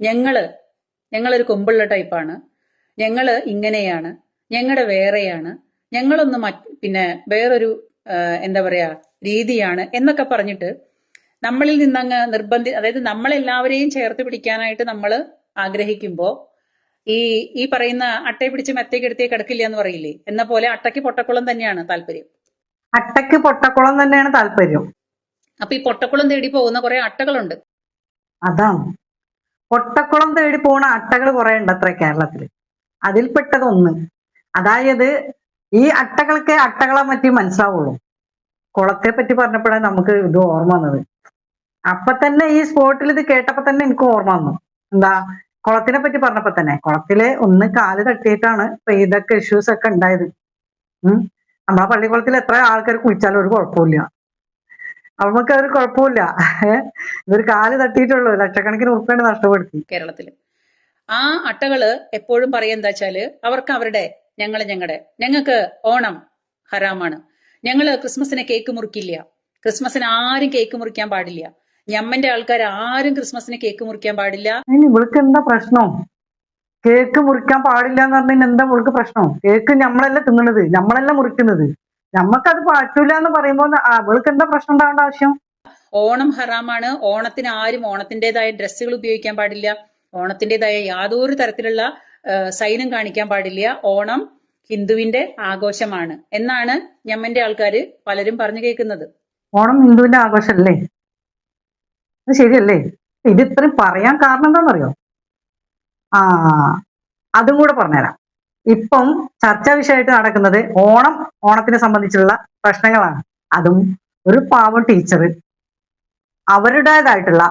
ഞങ്ങൾ ഞങ്ങളൊരു കൊമ്പുള്ള ടൈപ്പാണ്. ഞങ്ങൾ ഇങ്ങനെയാണ്. ഞങ്ങളുടെ വേറെയാണ്. ഞങ്ങളൊന്ന് മറ്റ് പിന്നെ വേറൊരു എന്താ പറയാ രീതിയാണ് എന്നൊക്കെ പറഞ്ഞിട്ട് നമ്മളിൽ നിന്നങ്ങ് നിർബന്ധി അതായത് നമ്മളെല്ലാവരെയും ചേർത്ത് പിടിക്കാനായിട്ട് നമ്മൾ ആഗ്രഹിക്കുമ്പോൾ ഈ ഈ പറയുന്ന അട്ടയെ പിടിച്ച് മെത്തേക്ക് എടുത്തേ കിടക്കില്ല എന്ന് പറയില്ലേ? എന്ന പോലെ അട്ടയ്ക്ക് പൊട്ടക്കുളം തന്നെയാണ് താല്പര്യം. അട്ടയ്ക്ക് പൊട്ടക്കുളം തന്നെയാണ് താല്പര്യം. അപ്പൊ ഈ പൊട്ടക്കുളം തേടി പോകുന്ന കുറെ അട്ടകളുണ്ട്. അതാണ്. പൊട്ടക്കുളം തേടി പോണ അട്ടകൾ കുറെ ഉണ്ട് അത്ര കേരളത്തിൽ. അതിൽപ്പെട്ടതൊന്ന്. അതായത് ഈ അട്ടകൾക്ക് അട്ടകളെ പറ്റി മനസ്സിലാവുള്ളൂ. കുളത്തെ പറ്റി പറഞ്ഞപ്പോഴാണ് നമുക്ക് ഇത് ഓർമ്മ വന്നത്. അപ്പൊ തന്നെ ഈ സ്പോട്ടിൽ ഇത് കേട്ടപ്പോ തന്നെ എനിക്ക് ഓർമ്മ വന്നു. എന്താ? കുളത്തിനെ പറ്റി പറഞ്ഞപ്പോ തന്നെ. കുളത്തിൽ ഒന്ന് കാൽ തട്ടിയിട്ടാണ് ഇപ്പൊ ഇതൊക്കെ ഇഷ്യൂസ് ഒക്കെ ഉണ്ടായത്. ഉം? നമ്മളെ പള്ളിക്കുളത്തിൽ എത്ര ആൾക്കാർ കുളിച്ചാലും ഒരു കുഴപ്പമില്ല അവർക്ക് അതൊരു കുഴപ്പമില്ല ഇതൊരു കാൽ തട്ടിയിട്ടുള്ളൂ. ലക്ഷക്കണക്കിന് ഉറുപ്പാണ് നഷ്ടപ്പെടുത്തി. കേരളത്തിൽ ആ അട്ടകൾ എപ്പോഴും പറയുക എന്താ വെച്ചാൽ അവർക്ക് അവരുടെ ഞങ്ങൾ ഞങ്ങളുടെ ഞങ്ങൾക്ക് ഓണം ഹറാമാണ്. ഞങ്ങൾ ക്രിസ്മസിന് കേക്ക് മുറിക്കില്ല. ക്രിസ്മസിന് ആരും കേക്ക് മുറിക്കാൻ പാടില്ല. ഞമ്മന്റെ ആൾക്കാർ ആരും ക്രിസ്മസിന് കേക്ക് മുറിക്കാൻ പാടില്ല. ഇവൾക്ക് എന്താ പ്രശ്നം? കേക്ക് മുറിക്കാൻ പാടില്ല എന്ന് പറഞ്ഞാൽ എന്താ ഇവൾക്ക് പ്രശ്നം? കേക്ക് നമ്മളല്ല തിന്നണത്. നമ്മളല്ല മുറിക്കുന്നത്. നമ്മക്കത് പറ്റൂല എന്ന് പറയുമ്പോ അവൾക്ക് എന്താ പ്രശ്നം ഉണ്ടാവേണ്ട ആവശ്യം? ഓണം ഹറാമാണ്. ഓണത്തിന് ആരും ഓണത്തിന്റേതായ ഡ്രസ്സുകൾ ഉപയോഗിക്കാൻ പാടില്ല. ഓണത്തിന്റേതായ യാതൊരു തരത്തിലുള്ള സൈനം കാണിക്കാൻ പാടില്ല. ഓണം ഹിന്ദുവിന്റെ ആഘോഷമാണ്. എന്നാണ് ഞമ്മന്റെ ആൾക്കാര് പലരും പറഞ്ഞു കേൾക്കുന്നത്. ഓണം ഹിന്ദുവിന്റെ ആഘോഷമല്ലേ അത് ശരിയല്ലേ? ഇത് ഇത്രയും പറയാൻ കാരണം എന്താണെന്നറിയോ ആ അതും കൂടെ പറഞ്ഞുതരാം. ഇപ്പം ചർച്ചാ വിഷയമായിട്ട് നടക്കുന്നത് ഓണം ഓണത്തിനെ സംബന്ധിച്ചുള്ള പ്രശ്നങ്ങളാണ്. അതും ഒരു പാവം ടീച്ചർ അവരുടേതായിട്ടുള്ള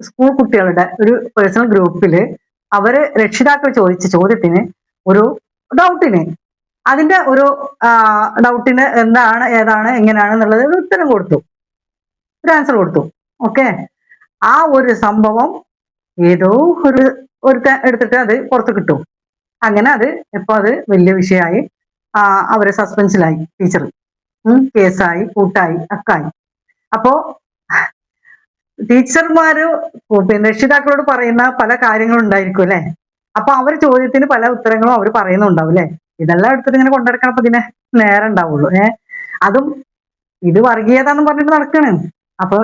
സ്കൂൾ കുട്ടികളുടെ ഒരു പേഴ്സണൽ ഗ്രൂപ്പിൽ അവർ രക്ഷിതാക്കൾ ചോദിച്ച ചോദ്യത്തിന് ഒരു ഡൗട്ടിന് അതിന്റെ ഒരു ഡൗട്ടിന് എന്താണ് ഏതാണ് എങ്ങനെയാണ് എന്നുള്ളത് ഒരു ഉത്തരം കൊടുത്തു. ഒരു ആൻസർ കൊടുത്തു. ഓക്കെ ആ ഒരു സംഭവം ഏതോ ഒരു ഒരുത്ത എടുത്തിട്ട് അത് പുറത്ത് കിട്ടും. അങ്ങനെ അത് ഇപ്പൊ അത് വലിയ വിഷയമായി അവരെ സസ്പെൻസിലായി ടീച്ചർ കേസായി കൂട്ടായി അക്കായി അപ്പോ ടീച്ചർമാര് പിന്നെ രക്ഷിതാക്കളോട് പറയുന്ന പല കാര്യങ്ങളും ഉണ്ടായിരിക്കും അല്ലെ? അപ്പൊ അവർ ചോദ്യത്തിന് പല ഉത്തരങ്ങളും അവർ പറയുന്നുണ്ടാവും അല്ലെ? ഇതെല്ലാം എടുത്തിട്ട് ഇങ്ങനെ കൊണ്ടെടുക്കണം അപ്പൊ ഇതിനെ നേരെ ഉണ്ടാവുള്ളൂ. ഏഹ് അതും ഇത് വർഗീയതാന്ന് പറഞ്ഞിട്ട് നടക്കണേ. അപ്പൊ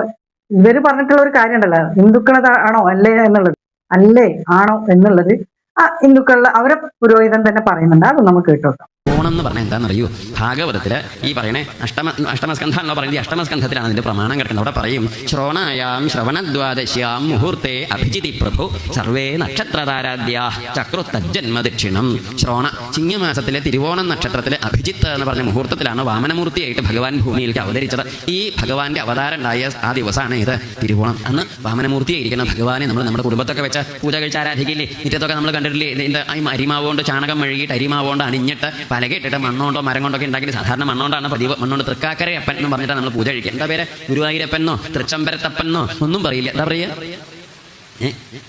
ഇവർ പറഞ്ഞിട്ടുള്ള ഒരു കാര്യം ഉണ്ടല്ലോ ഹിന്ദുക്കളത് ആണോ അല്ലേ എന്നുള്ളത്? അല്ലേ ആണോ എന്നുള്ളത് ആ ഹിന്ദുക്കളുടെ അവരെ പുരോഹിതൻ തന്നെ പറയുന്നുണ്ട്. അത് നമുക്ക് കേട്ടോക്കാം. ഓണം എന്ന് പറഞ്ഞാൽ എന്താണെന്നറിയോ ഭാഗവതത്തിൽ ഈ പറയണേ അഷ്ടമ അഷ്ടമസ്കന്ധ എന്ന് പറയുന്നത് അഷ്ടമസ്കന്ധത്തിലാണ് അതിന്റെ പ്രമാണം കിടക്കുന്നത്. അവിടെ പറയും ശ്രോണായാം ശ്രവണദ്വാദശ്യാം മുഹൂർത്തെ അഭിജിതി പ്രഭു സർവേ നക്ഷത്രതാരാദ്യ ചക്രുത്തജന്മ ദക്ഷിണം ശ്രോണ ചിങ്ങമാസത്തിലെ തിരുവോണം നക്ഷത്രത്തിലെ അഭിജിത്ത് എന്ന് പറഞ്ഞ മുഹൂർത്തത്തിലാണ് വാമനമൂർത്തിയായിട്ട് ഭഗവാൻ ഭൂമിയിലേക്ക് അവതരിച്ചത്. ഈ ഭഗവാന്റെ അവതാരം ഉണ്ടായ ആ ദിവസമാണ് ഇത് തിരുവോണം. അന്ന് വാമനമൂർത്തിയായിരിക്കുന്ന ഭഗവാനെ നമ്മൾ നമ്മുടെ കുടുംബത്തൊക്കെ വെച്ച പൂജ കഴിച്ച് ആരാധിക്കില്ലേ? മുറ്റത്തൊക്കെ നമ്മൾ കണ്ടിട്ടില്ലേ? ഇതിന്റെ ഈ അരിമാവുകൊണ്ട് ചാണകം മെഴുകിയിട്ട് അരിമാവുകൊണ്ട് അണിഞ്ഞിട്ട് പലകയിട്ടിട്ട് മണ്ണോണ്ടോ മരം കൊണ്ടൊക്കെ ഉണ്ടാക്കി സാധാരണ മണ്ണോണ്ടാണ് പതിവ് മണ്ണോണ്ട് തൃക്കാക്കരയപ്പൻ എന്ന് പറഞ്ഞിട്ടാണ് നമ്മൾ പൂജ കഴിക്കുക. എന്താ പേര്? ഗുരുവായൂരപ്പനോ? തൃച്ചമ്പരത്തപ്പനോ ഒന്നും പറയില്ല. എന്താ പറയുക?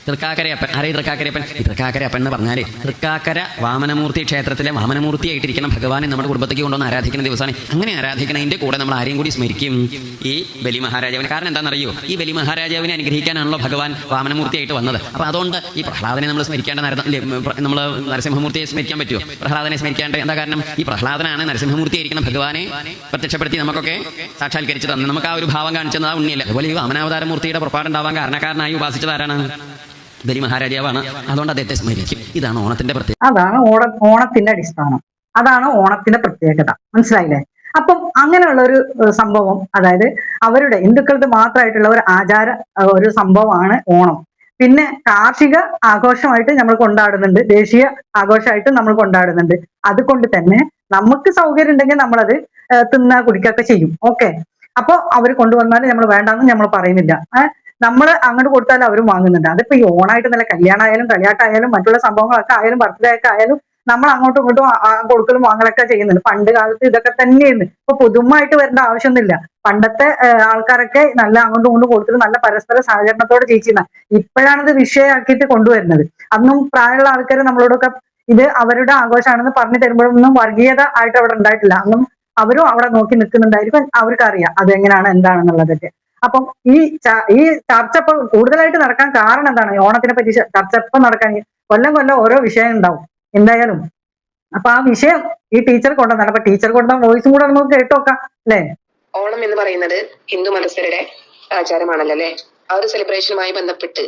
തൃക്കാക്കരയപ്പൻ ആരേ തൃക്കാക്കരയപ്പൻ ഈ തൃക്കാക്കരയപ്പൻ എന്ന് പറഞ്ഞാൽ തൃക്കാക്കര വാമനമൂർത്തി ക്ഷേത്രത്തിലെ വാമനമൂർത്തിയായിട്ടിരിക്കുന്ന ഭഗവാനെ നമ്മുടെ കുടുംബത്തേക്ക് കൊണ്ടുവന്ന് ആരാധിക്കുന്ന ദിവസമാണ്. അങ്ങനെ ആരാധിക്കുന്നതിന്റെ കൂടെ നമ്മൾ ആരെയും കൂടി സ്മരിക്കും. ഈ ബലി മഹാരാജാവിന്. കാരണം എന്താണെന്നറിയോ? ഈ ബലി മഹാരാജാവിനെ അനുഗ്രഹിക്കാനാണല്ലോ ഭഗവാൻ വാമനമൂർത്തിയായിട്ട് വന്നത്. അപ്പൊ അതുകൊണ്ട് ഈ പ്രഹ്ലാദനെ നമ്മൾ സ്മരിക്കേണ്ട നമ്മൾ നരസിംഹമൂർത്തിയെ സ്മരിക്കാൻ പറ്റുമോ പ്രഹ്ലാദനെ സ്മരിക്കാണ്ട് എന്താ കാരണം? ഈ പ്രഹ്ലാദനാണ് നരസിംഹമൂർത്തിയായിരിക്കുന്ന ഭഗവാനെ പ്രത്യക്ഷപ്പെടുത്തി നമുക്കൊക്കെ സാക്ഷാത്കരിച്ചു തന്നെ നമുക്ക് ആ ഒരു ഭാവം കാണിച്ചത് ആ ഉണ്ണിയല്ല? അതുപോലെ ഈ വാമനാവതാരമൂർത്തിയുടെ പുറപ്പാടുണ്ടാവാൻ കാരണക്കാരനായി ഉപാസിച്ചത് ആരാണ് ബലി മഹാരാജാവാണ്. അതുകൊണ്ട് അദ്ദേഹത്തെ സ്മരിക്കും ഇതാണ് ഓണത്തിന്റെ പ്രത്യേകത. അതാണ് ഓണ ഓണത്തിന്റെ അടിസ്ഥാനം. അതാണ് ഓണത്തിന്റെ പ്രത്യേകത. മനസ്സിലായില്ലേ? അപ്പം അങ്ങനെയുള്ള ഒരു സംഭവം അതായത് അവരുടെ ഹിന്ദുക്കൾക്ക് മാത്രമായിട്ടുള്ള ഒരു ആചാര ഒരു സംഭവമാണ് ഓണം. പിന്നെ കാർഷിക ആഘോഷമായിട്ട് നമ്മൾ കൊണ്ടാടുന്നുണ്ട്. ദേശീയ ആഘോഷമായിട്ട് നമ്മൾ കൊണ്ടാടുന്നുണ്ട്. അതുകൊണ്ട് തന്നെ നമുക്ക് സൗകര്യം ഉണ്ടെങ്കിൽ നമ്മളത് തിന്ന കുടിക്കൊക്കെ ചെയ്യും. ഓക്കെ? അപ്പൊ അവർ കൊണ്ടുവന്നാലും നമ്മൾ വേണ്ടാന്ന് നമ്മൾ പറയുന്നില്ല. നമ്മൾ അങ്ങോട്ട് കൊടുത്താൽ അവരും വാങ്ങുന്നുണ്ട്. അതിപ്പോ ഈ ഓണായിട്ട് നല്ല കല്യാണമായാലും കളിയാട്ടായാലും മറ്റുള്ള സംഭവങ്ങളൊക്കെ ആയാലും ബർത്ത്ഡേ ഒക്കെ ആയാലും നമ്മൾ അങ്ങോട്ടും ഇങ്ങോട്ടും കൊടുക്കലും വാങ്ങലൊക്കെ ചെയ്യുന്നുണ്ട്. പണ്ട് കാലത്ത് ഇതൊക്കെ തന്നെയായിരുന്നു. ഇപ്പൊ പുതുമായിട്ട് വരേണ്ട ആവശ്യമൊന്നുമില്ല. പണ്ടത്തെ ആൾക്കാരൊക്കെ നല്ല അങ്ങോട്ടും ഇങ്ങോട്ടും കൊടുത്തിട്ട് നല്ല പരസ്പര സഹകരണത്തോടെ ജയിച്ചിരുന്ന ഇപ്പോഴാണ് ഇത് വിഷയമാക്കിയിട്ട് കൊണ്ടുവരുന്നത്. അന്നും പ്രായമുള്ള ആൾക്കാർ നമ്മളോടൊക്കെ ഇത് അവരുടെ ആഘോഷമാണെന്ന് പറഞ്ഞു തരുമ്പോഴൊന്നും വർഗീയത ആയിട്ട് അവിടെ ഉണ്ടായിട്ടില്ല. അന്നും അവരും അവിടെ നോക്കി നിൽക്കുന്നുണ്ടായിരിക്കും. അവർക്കറിയാം അതെങ്ങനെയാണ് എന്താണെന്നുള്ളതൊക്കെ. അപ്പം ഈ ഈ ചർച്ച ഇപ്പൊ കൂടുതലായിട്ട് നടക്കാൻ കാരണം എന്താണ്? ഓണത്തിനെ പറ്റി ചർച്ച ഇപ്പൊ നടക്കാൻ കൊല്ലം കൊല്ലം ഓരോ വിഷയം ഉണ്ടാവും എന്തായാലും. അപ്പൊ ആ വിഷയം ഈ ടീച്ചർ കൊണ്ടുവന്നാണ്. അപ്പൊ ടീച്ചർ കൊണ്ടുവന്ന വോയിസും കൂടെ നമുക്ക് കേട്ടു നോക്കാം അല്ലേ? ഓണം എന്ന് പറയുന്നത് ഹിന്ദു മതസ്ഥരുടെ ആചാരമാണല്ലോ അല്ലെ? ആ ഒരു സെലിബ്രേഷനുമായി ബന്ധപ്പെട്ട്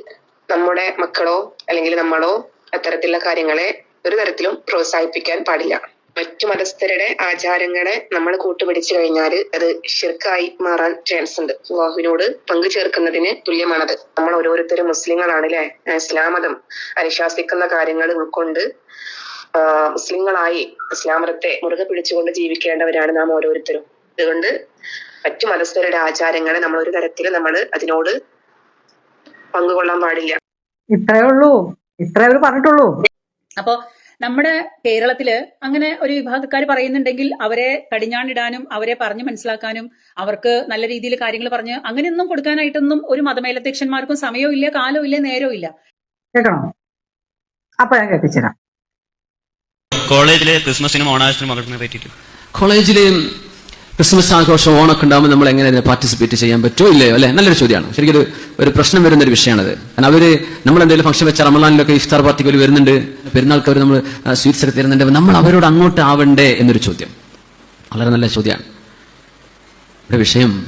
നമ്മുടെ മക്കളോ അല്ലെങ്കിൽ നമ്മളോ അത്തരത്തിലുള്ള കാര്യങ്ങളെ ഒരു തരത്തിലും പ്രോത്സാഹിപ്പിക്കാൻ പാടില്ല. മറ്റു മതസ്ഥരുടെ ആചാരങ്ങളെ നമ്മൾ കൂട്ടുപിടിച്ചു കഴിഞ്ഞാൽ അത് ഷിർക്കായി മാറാൻ ചാൻസ് ഉണ്ട്. അള്ളാഹുവിനോട് പങ്കു ചേർക്കുന്നതിന് തുല്യമാണത്. നമ്മൾ ഓരോരുത്തരും മുസ്ലിങ്ങളാണ് അല്ലെ ഇസ്ലാം മതം അനുശാസിക്കുന്ന കാര്യങ്ങൾ ഉൾക്കൊണ്ട് മുസ്ലിങ്ങളായി ഇസ്ലാം മതത്തെ മുറുകെ പിടിച്ചുകൊണ്ട് ജീവിക്കേണ്ടവരാണ് നാം ഓരോരുത്തരും. അതുകൊണ്ട് മറ്റു മതസ്ഥരുടെ ആചാരങ്ങളെ നമ്മൾ ഒരു തരത്തിൽ നമ്മൾ അതിനോട് പങ്കുകൊള്ളാൻ പാടില്ല. ഇത്രയേ ഉള്ളൂ. ഇത്രേ അവർ പറഞ്ഞിട്ടുള്ളൂ. അപ്പോ നമ്മുടെ കേരളത്തിൽ അങ്ങനെ ഒരു വിഭാഗക്കാർ പറയുന്നുണ്ടെങ്കിൽ അവരെ കടിഞ്ഞാണിടാനും അവരെ പറഞ്ഞു മനസ്സിലാക്കാനും അവർക്ക് നല്ല രീതിയിൽ കാര്യങ്ങൾ പറഞ്ഞ് അങ്ങനെയൊന്നും കൊടുക്കാനായിട്ടൊന്നും ഒരു മതമേലധ്യക്ഷന്മാർക്കും സമയവും ഇല്ല കാലവും ഇല്ല നേരവും ഇല്ല. കേൾക്കണോ? അപ്പൊ ഞാൻ കേൾപ്പിച്ചുതരാം. കോളേജിലെ ക്രിസ്മസിനും ഓണാഘോഷത്തിനും കോളേജിലെയും പറ്റിയിട്ട് ക്രിസ്മസ് ആഘോഷം ഓണൊക്കെ ഉണ്ടാകുമ്പോൾ നമ്മൾ എങ്ങനെ അതിനെ പാർട്ടിസിപ്പേറ്റ് ചെയ്യാൻ പറ്റുമോ ഇല്ലയോ അല്ലെ? നല്ലൊരു ചോദ്യമാണ്. ശരിക്കും ഒരു ഒരു പ്രശ്നം വരുന്ന ഒരു വിഷയമാണത്. കാരണം അവർ നമ്മൾ എന്തെങ്കിലും ഫംഗ്ഷൻ വെച്ച റമലാനിലൊക്കെ ഇഫ്താർ പാർട്ടിക്ക് അവർ വരുന്നുണ്ട് പെരുന്നാൾക്ക് അവർ നമ്മൾ സ്വീറ്റ്സ് ഒക്കെ തരുന്നുണ്ട് നമ്മൾ അവരോട് അങ്ങോട്ട് ആവണ്ടേ എന്നൊരു ചോദ്യം. വളരെ നല്ല ചോദ്യമാണ്. ഇവിടെ വിഷയം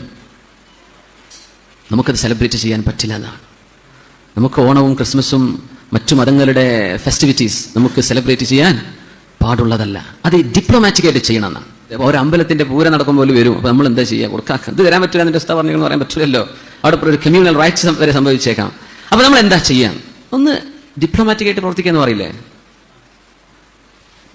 നമുക്കത് സെലിബ്രേറ്റ് ചെയ്യാൻ പറ്റില്ല എന്നാണ്. നമുക്ക് ഓണവും ക്രിസ്മസും മറ്റു മതങ്ങളുടെ ഫെസ്റ്റിവിറ്റീസ് നമുക്ക് സെലിബ്രേറ്റ് ചെയ്യാൻ പാടുള്ളതല്ല. അത് ഡിപ്ലോമാറ്റിക് ആയിട്ട് ചെയ്യണം എന്നാണ് ഇപ്പൊ ഒരു അമ്പലത്തിന്റെ പൂര നടക്കുമ്പോൾ വരും. അപ്പൊ നമ്മൾ എന്താ ചെയ്യുക കൊടുക്കാം ഇത് തരാൻ പറ്റില്ല എന്റെ ഉസ്താ പറഞ്ഞു പറയാൻ പറ്റില്ലല്ലോ. അവിടെ ഒരു കമ്മ്യൂണൽ റൈറ്റ്സ് വരെ സംഭവിച്ചേക്കാം. അപ്പൊ നമ്മൾ എന്താ ചെയ്യാം? ഒന്ന് ഡിപ്ലോമാറ്റിക് ആയിട്ട് പ്രവർത്തിക്കുക എന്ന് പറയില്ലേ?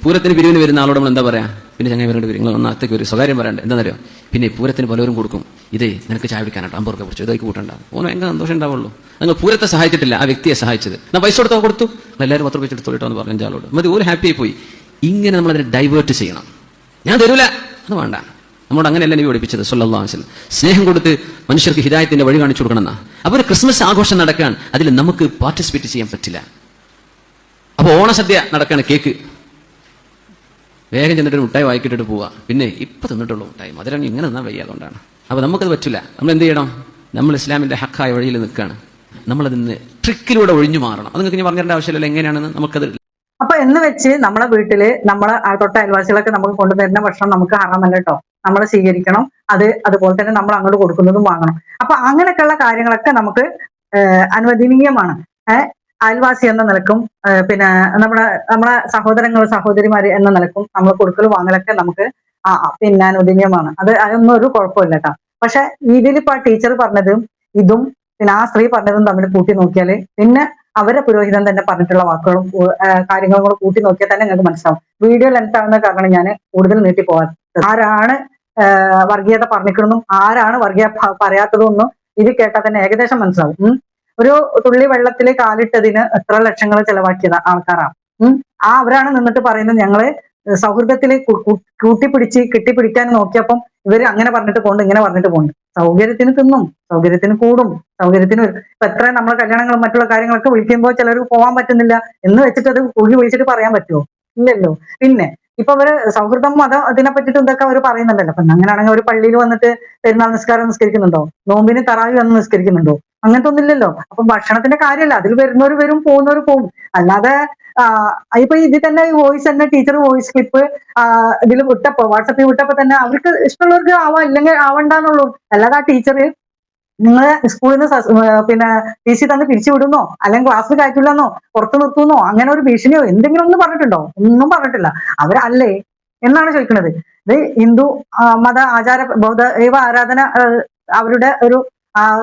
പൂരത്തിന് പിരിവിന് വരുന്ന ആളോട് നമ്മൾ എന്താ പറയാ? പിന്നെ ചങ്ങനെ വരേണ്ടി വരും. നിങ്ങൾ ഒന്നാത്തേക്ക് ഒരു സ്വകാര്യം പറയണ്ട. എന്താണെന്നറിയോ പിന്നെ പൂരത്തിന് പലരും കൊടുക്കും. ഇതേ നിനക്ക് ചായ കുടിക്കാനായിട്ട് അമ്പത് രൂപ കുറിച്ച് ഇതായി കൂട്ടണ്ട. ഓന് ഭയങ്കര സന്തോഷം ഉണ്ടാവുള്ളൂ. നിങ്ങൾ പൂരത്തെ സഹായിച്ചിട്ടില്ല. ആ വ്യക്തിയെ സഹായിച്ചത്. ഞാൻ പൈസ കൊടുത്തോ? കൊടുത്തു. എല്ലാവരും പത്ത് രൂപ എടുത്തോട്ടോ എന്ന് പറഞ്ഞ. ആളോട്. മതി ഒരു ഹാപ്പി ആയി പോയി. ഇങ്ങനെ നമ്മൾ അതിനെ ഡൈവേർട്ട് ചെയ്യണം. ഞാൻ തരൂല. അത് വേണ്ട. നമ്മോട് അങ്ങനെയല്ല നീ പഠിപ്പിച്ചത് വസല്ലം. സ്നേഹം കൊടുത്ത് മനുഷ്യർക്ക് ഹിതായത്തിന്റെ വഴി കാണിച്ചു കൊടുക്കണം എന്നാ. അപ്പോൾ ഒരു ക്രിസ്മസ് ആഘോഷം നടക്കാൻ അതിൽ നമുക്ക് പാർട്ടിസിപ്പേറ്റ് ചെയ്യാൻ പറ്റില്ല. അപ്പോൾ ഓണസദ്യ നടക്കാണ് കേക്ക്. വേഗം ചെന്നിട്ട് ഒരു മുട്ടായി വായിക്കിട്ടിട്ട് പോവാ. പിന്നെ ഇപ്പൊ തിന്നിട്ടുള്ള മുട്ടായി മധുരം ഇങ്ങനെ നിന്നാൽ വയ്യ അതുകൊണ്ടാണ്. അപ്പൊ നമുക്കത് പറ്റില്ല നമ്മൾ എന്ത് ചെയ്യണം? നമ്മൾ ഇസ്ലാമിന്റെ ഹക്കായ വഴിയിൽ നിൽക്കുകയാണ്. നമ്മളതിന്ന് ട്രിക്കിലൂടെ ഒഴിഞ്ഞു മാറണം. അത് നിങ്ങൾക്ക് ഇനി പറഞ്ഞു തരേണ്ട ആവശ്യമില്ല എങ്ങനെയാണെന്ന്. നമുക്കത് എന്ന് വെച്ച് നമ്മളെ വീട്ടിൽ നമ്മളെ തൊട്ട അയൽവാസികളൊക്കെ നമുക്ക് കൊണ്ടുവരുന്ന ഭക്ഷണം നമുക്ക് ഹറാമല്ല കേട്ടോ നമ്മൾ സ്വീകരിക്കണം അത് അതുപോലെ തന്നെ നമ്മൾ അങ്ങോട്ട് കൊടുക്കുന്നതും വാങ്ങണം. അപ്പൊ അങ്ങനെയൊക്കെയുള്ള കാര്യങ്ങളൊക്കെ നമുക്ക് അനുവദനീയമാണ്. അയൽവാസി എന്ന നിലക്കും പിന്നെ നമ്മുടെ നമ്മളെ സഹോദരങ്ങൾ സഹോദരിമാർ എന്ന നിലക്കും നമ്മൾ കൊടുക്കൽ വാങ്ങലൊക്കെ നമുക്ക് ആ, പിന്നെ അനുവദനീയമാണ്. അത് അതൊന്നും ഒരു കുഴപ്പമില്ല കേട്ടോ പക്ഷെ ഇതിലിപ്പോ ആ ടീച്ചർ പറഞ്ഞതും ഇതും പിന്നെ ആ സ്ത്രീ പറഞ്ഞതും തമ്മിൽ കൂട്ടി നോക്കിയാൽ പിന്നെ അവരെ പുരോഹിതൻ തന്നെ പറഞ്ഞിട്ടുള്ള വാക്കുകളും കാര്യങ്ങളും കൂടെ കൂട്ടി നോക്കിയാൽ തന്നെ നിങ്ങൾക്ക് മനസ്സിലാവും. വീഡിയോ ലെങ്ത് ആവുന്ന കാരണം ഞാൻ കൂടുതൽ നീട്ടി പോകാൻ ആരാണ് വർഗീയത പറഞ്ഞിക്കണമെന്നും ആരാണ് വർഗീയ പറയാത്തതെന്നും ഇത് കേട്ടാൽ തന്നെ ഏകദേശം മനസ്സിലാവും. ഒരു തുള്ളി വെള്ളത്തിൽ കാലിട്ടതിന് എത്ര ലക്ഷങ്ങൾ ചെലവാക്കിയത് ആൾക്കാരാണ്. ആ അവരാണ് നിന്നിട്ട് പറയുന്നത് ഞങ്ങൾ സൗഹൃദത്തിൽ കൂട്ടിപ്പിടിച്ച് കെട്ടിപ്പിടിക്കാൻ നോക്കിയപ്പം ഇവർ അങ്ങനെ പറഞ്ഞിട്ട് പോണ്ട് ഇങ്ങനെ പറഞ്ഞിട്ട് പോണ്ട്. സൗകര്യത്തിന് തിന്നും സൗകര്യത്തിന് കൂടും സൗകര്യത്തിന്. ഇപ്പൊ എത്ര നമ്മളെ കല്യാണങ്ങളും മറ്റുള്ള കാര്യങ്ങളൊക്കെ വിളിക്കുമ്പോൾ ചിലർക്ക് പോകാൻ പറ്റുന്നില്ല എന്ന് വെച്ചിട്ട് അത് കുഴി വിളിച്ചിട്ട് പറയാൻ പറ്റുമോ ഇല്ലല്ലോ. പിന്നെ ഇപ്പൊ അവർ സൗഹൃദം മതം അതിനെ പറ്റിയിട്ട് എന്തൊക്കെ അവർ പറയുന്നുണ്ടല്ലോ. അപ്പൊ അങ്ങനെയാണെങ്കിൽ ഒരു പള്ളിയിൽ വന്നിട്ട് പെരുന്നാൾ നിസ്കാരം നിസ്കരിക്കുന്നുണ്ടോ? നോമ്പിന് തറാവി വന്ന് നിസ്കരിക്കുന്നുണ്ടോ? അങ്ങനത്തെ ഒന്നുമില്ലല്ലോ അപ്പൊ ഭക്ഷണത്തിന്റെ കാര്യമല്ല. അതിൽ വരുന്നവർ വരും പോകുന്നവർ പോകും. അല്ലാതെ ഇപ്പൊ ഇതിൽ തന്നെ വോയിസ് തന്നെ ടീച്ചർ വോയിസ് ക്ലിപ്പ് ഇതിൽ വിട്ടപ്പോ വാട്സപ്പിൽ വിട്ടപ്പോ തന്നെ അവർക്ക് ഇഷ്ടമുള്ളവർക്ക് ആവാം ഇല്ലെങ്കിൽ ആവണ്ടെന്നുള്ളൂ. അല്ലാതെ ആ ടീച്ചർ നിങ്ങൾ സ്കൂളിൽ നിന്ന് പിന്നെ ടി സി തന്നെ പിരിച്ചു വിടുന്നോ? അല്ലെങ്കിൽ ക്ലാസ്സിൽ കയറ്റില്ലെന്നോ? പുറത്തു നിർത്തുന്നോ? അങ്ങനെ ഒരു ഭീഷണിയോ എന്തെങ്കിലും ഒന്നും പറഞ്ഞിട്ടുണ്ടോ? ഒന്നും പറഞ്ഞിട്ടില്ല. അവരല്ലേ എന്നാണ് ചോദിക്കുന്നത്. ഇത് ഹിന്ദു മത ആചാര ബൗദ്ധ ദൈവ ആരാധന അവരുടെ ഒരു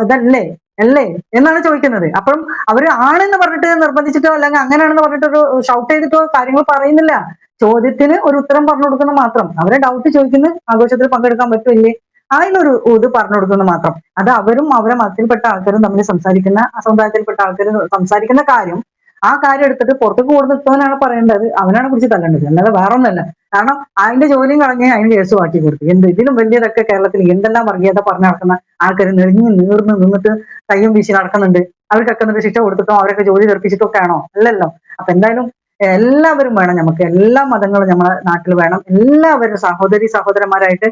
ഇതല്ലേ? അല്ലേ? എന്നാണ് ചോദിക്കുന്നത്. അപ്പം അവർ ആണെന്ന് പറഞ്ഞിട്ട് നിർബന്ധിച്ചിട്ടോ അല്ലെങ്കിൽ അങ്ങനെയാണെന്ന് പറഞ്ഞിട്ട് ഒരു ഷൗട്ട് ചെയ്തിട്ടോ കാര്യങ്ങൾ പറയുന്നില്ല. ചോദ്യത്തിന് ഒരു ഉത്തരം പറഞ്ഞു കൊടുക്കുന്ന മാത്രം. അവരെ ഡൗട്ട് ചോദിക്കുന്ന ആഘോഷത്തിൽ പങ്കെടുക്കാൻ പറ്റില്ലേ അതിനൊരു ഇത് പറഞ്ഞു കൊടുക്കുന്നത് മാത്രം. അത് അവരും അവരെ മതത്തിൽപ്പെട്ട ആൾക്കാരും തമ്മിൽ സംസാരിക്കുന്ന സമുദായത്തിൽപ്പെട്ട ആൾക്കാരും സംസാരിക്കുന്ന കാര്യം ആ കാര്യം എടുത്തിട്ട് പുറത്തേക്ക് കൊടുത്ത് നിൽക്കുന്നവനാണ് പറയേണ്ടത്. അവനാണ് പിടിച്ച് തല്ലേണ്ടത്. അല്ലാതെ വേറെ ഒന്നല്ല കാരണം അതിന്റെ ജോലിയും കളഞ്ഞ് അതിന് കേസ് മാറ്റി കൊടുത്തു. എന്ത് ഇതിലും വലിയതൊക്കെ കേരളത്തിൽ എന്തെല്ലാം വർഗീയത പറഞ്ഞു നടക്കുന്ന ആൾക്കാർ നെളിഞ്ഞ് നീർന്ന് നിന്നിട്ട് കയ്യും വീശി നടക്കുന്നുണ്ട്. അവർക്കൊക്കെ എന്നിട്ട് ശിക്ഷ കൊടുത്തിട്ടോ അവരൊക്കെ ജോലി തെറിപ്പിച്ചിട്ടോ ആണോ? അല്ലല്ലോ. അപ്പൊ എന്തായാലും എല്ലാവരും വേണം നമുക്ക്. എല്ലാ മതങ്ങളും നമ്മളെ നാട്ടിൽ വേണം. എല്ലാവരും സഹോദരി സഹോദരന്മാരായിട്ട്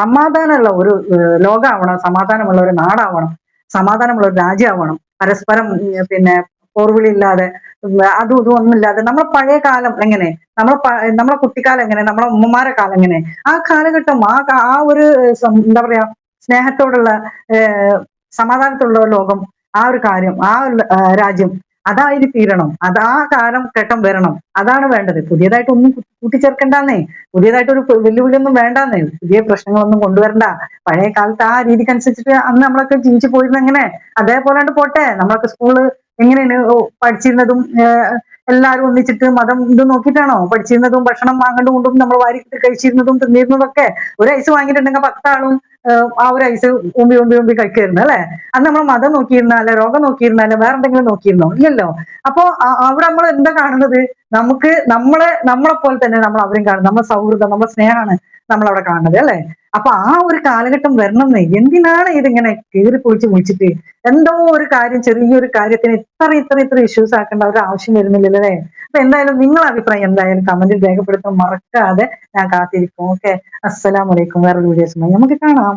സമാധാനമുള്ള ഒരു ലോകമാവണം സമാധാനമുള്ള ഒരു നാടാവണം. സമാധാനമുള്ള ഒരു രാജ്യമാവണം പരസ്പരം പിന്നെ പോർവിളിയില്ലാതെ ഉം, അതും ഇതും ഒന്നും ഇല്ലാതെ നമ്മളെ പഴയ കാലം എങ്ങനെ? നമ്മളെ പ- നമ്മളെ കുട്ടിക്കാലം എങ്ങനെ? നമ്മളെ ഉമ്മമാരെ കാലം എങ്ങനെ? ആ കാലഘട്ടം ആ ആ ഒരു എന്താ പറയാ സ്നേഹത്തോടുള്ള സമാധാനത്തോടുള്ള ലോകം ആ ഒരു കാര്യം ആ രാജ്യം അതായി തീരണം. അത് ആ കാലം ഘട്ടം വരണം. അതാണ് വേണ്ടത്. പുതിയതായിട്ട് ഒന്നും കൂട്ടിച്ചേർക്കണ്ടെന്നേ. പുതിയതായിട്ട് ഒരു വെല്ലുവിളിയൊന്നും വേണ്ടെന്നേ. പുതിയ പ്രശ്നങ്ങളൊന്നും കൊണ്ടുവരണ്ട. പഴയ കാലത്ത് ആ രീതിക്കനുസരിച്ചിട്ട് അന്ന് നമ്മളൊക്കെ ജീവിച്ചു പോയിരുന്നെങ്ങനെ? അതേപോലെ പോട്ടെ. നമ്മളൊക്കെ സ്കൂൾ എങ്ങനെയാണ് പഠിച്ചിരുന്നതും എല്ലാവരും ഒന്നിച്ചിട്ട് മതം ഇത് നോക്കിയിട്ടാണോ? പഠിച്ചിരുന്നതും ഭക്ഷണം വാങ്ങണ്ട കൊണ്ടും നമ്മൾ വാരി കഴിച്ചിരുന്നതും തിന്നിരുന്നതൊക്കെ ഒരു ഐസ് വാങ്ങിയിട്ടുണ്ടെങ്കിൽ പത്താളും ആ ഒരു ഐസ് ഉമ്പി ഉമ്പി ഉമ്പി കഴിക്കായിരുന്നു അല്ലെ? അന്ന് നമ്മൾ മതം നോക്കിയിരുന്നാലോ രോഗം നോക്കിയിരുന്നാലോ വേറെ എന്തെങ്കിലും നോക്കിയിരുന്നോ? ഇല്ലല്ലോ. അപ്പോ അവിടെ നമ്മൾ എന്താ കാണുന്നത്? നമുക്ക് നമ്മളെ നമ്മളെ പോലെ തന്നെ നമ്മൾ അവരും കാണുന്നത് നമ്മുടെ സൗഹൃദം നമ്മുടെ സ്നേഹമാണ് നമ്മൾ അവിടെ കാണുന്നത് അല്ലെ? അപ്പൊ ആ ഒരു കാലഘട്ടം വരണമെന്ന് എന്തിനാണ് ഇതിങ്ങനെ കീറി പൊളിച്ച് വിളിച്ചിട്ട് എന്തോ ഒരു കാര്യം ചെറിയൊരു കാര്യത്തിന് ഇത്ര ഇത്ര ഇത്ര ഇഷ്യൂസ് ആക്കേണ്ട ഒരു ആവശ്യം വരുന്നില്ലല്ലേ? അല്ലേ അപ്പൊ എന്തായാലും നിങ്ങളെ അഭിപ്രായം എന്തായാലും കമന്റിൽ രേഖപ്പെടുത്താൻ മറക്കാതെ ഞാൻ കാത്തിരിക്കും. ഓക്കെ അസ്സലാമലൈക്കും വേറൊരു വീഡിയോസുമായി നമുക്ക് കാണാം.